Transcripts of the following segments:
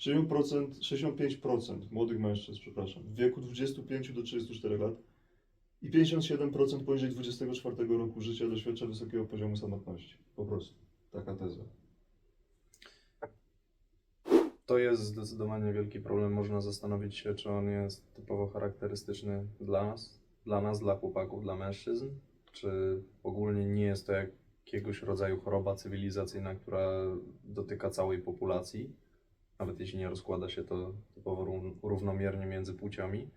60%, 65% młodych mężczyzn, przepraszam, w wieku 25 do 34 lat i 57% poniżej 24 roku życia doświadcza wysokiego poziomu samotności. Po prostu. Taka teza. To jest zdecydowanie wielki problem. Można zastanowić się, czy on jest typowo charakterystyczny dla nas, dla nas, dla chłopaków, dla mężczyzn, czy ogólnie nie jest to jakiegoś rodzaju choroba cywilizacyjna, która dotyka całej populacji, nawet jeśli nie rozkłada się to typowo ró- równomiernie między płciami,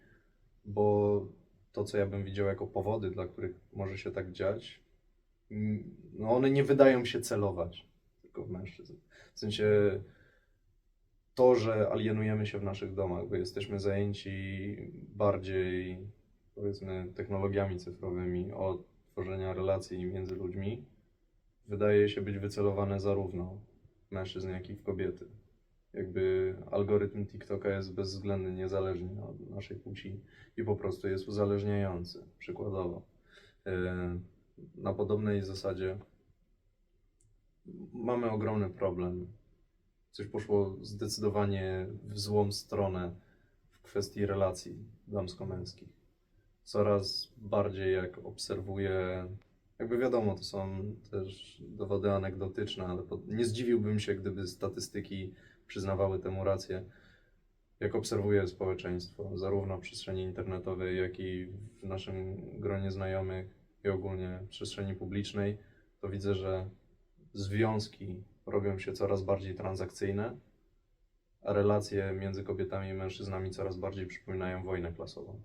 bo to, co ja bym widział jako powody, dla których może się tak dziać, mm, no one nie wydają się celować tylko w mężczyzn. W sensie to, że alienujemy się w naszych domach, bo jesteśmy zajęci bardziej, powiedzmy, technologiami cyfrowymi od tworzenia relacji między ludźmi, wydaje się być wycelowane zarówno w mężczyzn, jak i w kobiety. Jakby algorytm TikToka jest bezwzględny, niezależnie od naszej płci i po prostu jest uzależniający, przykładowo. Yy, Na podobnej zasadzie mamy ogromny problem coś poszło zdecydowanie w złą stronę w kwestii relacji damsko-męskich. Coraz bardziej jak obserwuję, jakby wiadomo, to są też dowody anegdotyczne, ale pod, nie zdziwiłbym się, gdyby statystyki przyznawały temu rację. Jak obserwuję społeczeństwo, zarówno w przestrzeni internetowej, jak i w naszym gronie znajomych i ogólnie w przestrzeni publicznej, to widzę, że związki robią się coraz bardziej transakcyjne, a relacje między kobietami i mężczyznami coraz bardziej przypominają wojnę klasową.